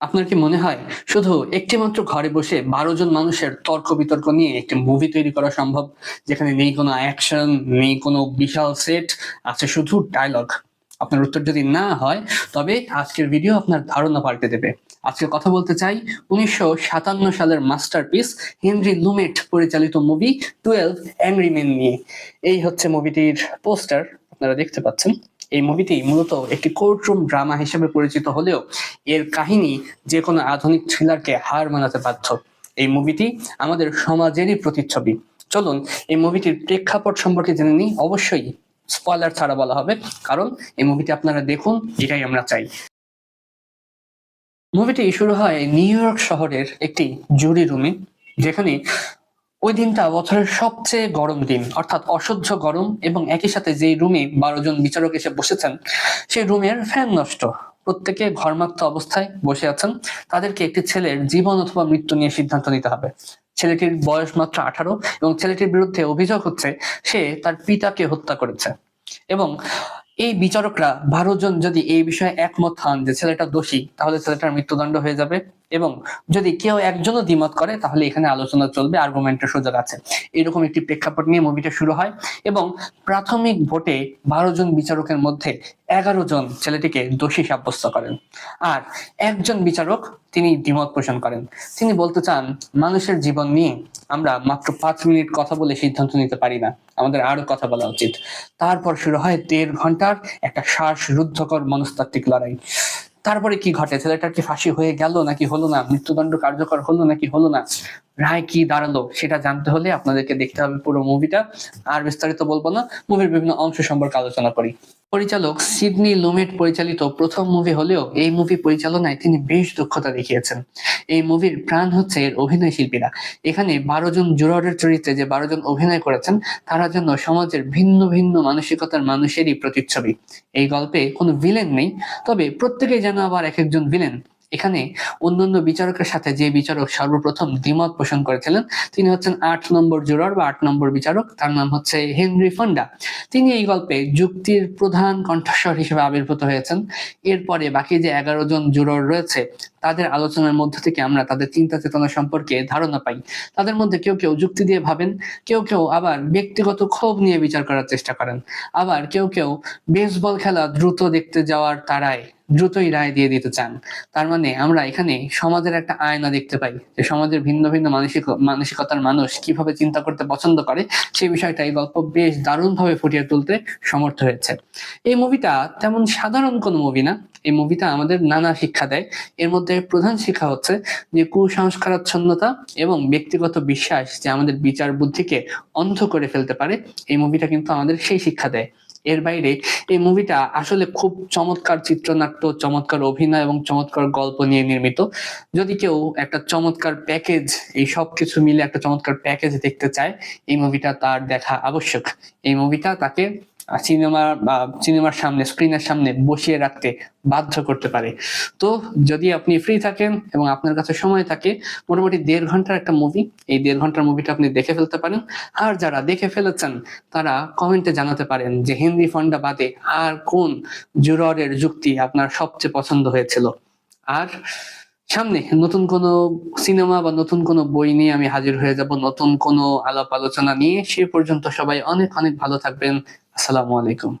আপনার কি মনে হয় শুধু একটি মাত্র ঘরে বসে বারো জন মানুষের তর্ক বিতর্ক নিয়ে একটি মুভি তৈরি করা সম্ভব? যেখানে নেই কোনো অ্যাকশন নেই কোনো বিশাল সেট আছে শুধু ডায়লগ আপনার উত্তর যদি না হয়, তবে আজকের ভিডিও আপনার ধারণা পাল্টে দেবে। আজকে কথা বলতে চাই উনিশশো সাতান্ন সালের মাস্টারপিস হেনরি লুমেট পরিচালিত মুভি টুয়েলভ অ্যাংরি মেন নিয়ে। এই হচ্ছে মুভিটির পোস্টার আপনারা দেখতে পাচ্ছেন। এই মুভিটি মূলত একটি কোর্টরুম ড্রামা হিসেবে পরিচিত হলেও এর কাহিনী যে কোনো আধুনিক থ্রিলারকে হার মানাতে বাধ্য। এই মুভিটি আমাদের সমাজেরই প্রতিচ্ছবি। চলুন, এই মুভিটির প্রেক্ষাপট সম্পর্কে জেনে নিই। অবশ্যই স্পয়লার ছাড়া বলা হবে, কারণ এই মুভিটি আপনারা দেখুন, এটাই আমরা চাই। মুভিটি শুরু হয় নিউ ইয়র্ক শহরের একটি জুরি রুমে যেখানে ওই দিনটা বছরের সবচেয়ে গরম দিন, অর্থাৎ অসহ্য গরম এবং একই সাথে যে রুমে বারো জন বিচারক এসে বসেছেন, সেই রুমের ফ্যান নষ্ট। প্রত্যেকে ঘরমাক্ত অবস্থায় বসে আছেন। তাদেরকে একটি ছেলের জীবন অথবা মৃত্যু নিয়ে সিদ্ধান্ত নিতে হবে। ছেলেটির বয়স মাত্র আঠারো এবং ছেলেটির বিরুদ্ধে অভিযোগ হচ্ছে সে তার পিতাকে হত্যা করেছে। এবং এই বিচারকরা বারো জন যদি এই বিষয়ে একমত হন যে ছেলেটা দোষী, তাহলে ছেলেটার মৃত্যুদণ্ড হয়ে যাবে। এবং যদি কেউ একজনও দ্বিমত করে, তাহলে এখানে আলোচনা চলবে আর্গুমেন্টের সুযোগ আছে এরকম একটি প্রেক্ষাপট নিয়ে মুভিটা শুরু হয় এবং প্রাথমিক ভোটে বারো জন বিচারকের মধ্যে এগারো জন ছেলেটিকে দোষী সাব্যস্ত করেন আর একজন বিচারক তিনি দ্বিমত পোষণ করেন। তিনি বলতে চান, মানুষের জীবন নিয়ে আমরা মাত্র পাঁচ মিনিট কথা বলে সিদ্ধান্ত নিতে পারি না। আমাদের আরও কথা বলা উচিত। তারপর শুরু হয় দেড় ঘণ্টার একটা শ্বাস রুদ্ধকর মনস্তাত্ত্বিক লড়াই। তারপরে কি ঘটে? ছেলেটার কি ফাঁসি হয়ে গেল নাকি হলো না? মৃত্যুদণ্ড কার্যকর হলো নাকি হলো না? রায় কি দাঁড়াল সেটা জানতে হলে আপনাদেরকে দেখতে হবে পুরো মুভিটা আর বিস্তারিত বলব না মুভির বিভিন্ন অংশ সম্পর্কে আলোচনা করি। পরিচালক সিডনি লুমেট পরিচালিত প্রথম মুভি হলেও এই মুভি পরিচালনায় তিনি বেশ দক্ষতা দেখিয়েছেন। এই মুভির প্রাণ হচ্ছে এর অভিনয় শিল্পীরা। এখানে বারো জন জুররের চরিত্রে যে বারো জন অভিনয় করেছেন, তারা যেন সমাজের ভিন্ন ভিন্ন মানসিকতার মানুষেরই প্রতিচ্ছবি। এই গল্পে কোনো ভিলেন নেই, তবে প্রত্যেকেই যেন আবার এক একজন ভিলেন এখানে অন্যান্য বিচারকের সাথে যে বিচারক সর্বপ্রথম দ্বিমত পোষণ করেছিলেন, তিনি হচ্ছেন আট নম্বর জুরর বা আট নম্বর বিচারক, তার নাম হচ্ছে হেনরি ফন্ডা। তিনি এই গল্পে যুক্তির প্রধান কণ্ঠস্বর হিসেবে আবির্ভূত হয়েছেন। এরপরে বাকি যে এগারো জন জুরর রয়েছে, তাদের আলোচনার মধ্য থেকে আমরা তাদের চিন্তা চেতনা সম্পর্কে ধারণা পাই। তাদের মধ্যে কেউ কেউ যুক্তি দিয়ে ভাবেন, কেউ কেউ আবার ব্যক্তিগত ক্ষোভ নিয়ে বিচার করার চেষ্টা করেন। আবার কেউ কেউ বেসবল খেলা দ্রুত দেখতে যাওয়ার তারায় দ্রুতই রায় দিয়ে দিতে চান। তার মানে আমরা এখানে সমাজের একটা আয়না দেখতে পাই যে সমাজের ভিন্ন ভিন্ন মানসিক মানসিকতার মানুষ কীভাবে চিন্তা করতে পছন্দ করে, সেই বিষয়টা এই গল্প বেশ দারুণভাবে ফুটিয়ে তুলতে সমর্থ হয়েছে। এই মুভিটা তেমন সাধারণ কোনো মুভি না। এই মুভিটা আমাদের নানা শিক্ষা দেয়। এর মধ্যে প্রধান শিক্ষা হচ্ছে যে কুসংস্কারাচ্ছন্নতা এবং ব্যক্তিগত বিশ্বাস যে আমাদের বিচার বুদ্ধিকে অন্ধ করে ফেলতে পারে, এই মুভিটা কিন্তু আমাদের সেই শিক্ষা দেয়। এর বাইরে এই মুভিটা আসলে খুব চমৎকার চিত্রনাট্য, চমৎকার অভিনয় এবং চমৎকার গল্প নিয়ে নির্মিত। যদি কেউ একটা চমৎকার প্যাকেজ এই সব কিছু মিলে একটা চমৎকার প্যাকেজ দেখতে চায়, এই মুভিটা তার দেখা আবশ্যক। এই মুভিটা তাকে সিনেমা বা সিনেমার সামনে স্ক্রিনের সামনে বসিয়ে রাখতে বাধ্য করতে পারে। তো যদি আপনি ফ্রি থাকেন এবং আপনার কাছে সময় থাকে, মোটামুটি দেড় ঘণ্টার একটা মুভি এই দেড় ঘণ্টার মুভিটা আপনি দেখে ফেলতে পারেন। আর যারা দেখে ফেলেছেন, তারা কমেন্টে জানাতে পারেন যে হিন্দি ফন্ডা বাদে আর কোন জুররের যুক্তি আপনার সবচেয়ে পছন্দ হয়েছিল। আর সামনে নতুন কোনো সিনেমা বা নতুন কোনো বই নিয়ে আমি হাজির হয়ে যাব, নতুন কোনো আলাপ আলোচনা নিয়ে, সে পর্যন্ত সবাই অনেক অনেক ভালো থাকবেন। আসসালামু আলাইকুম।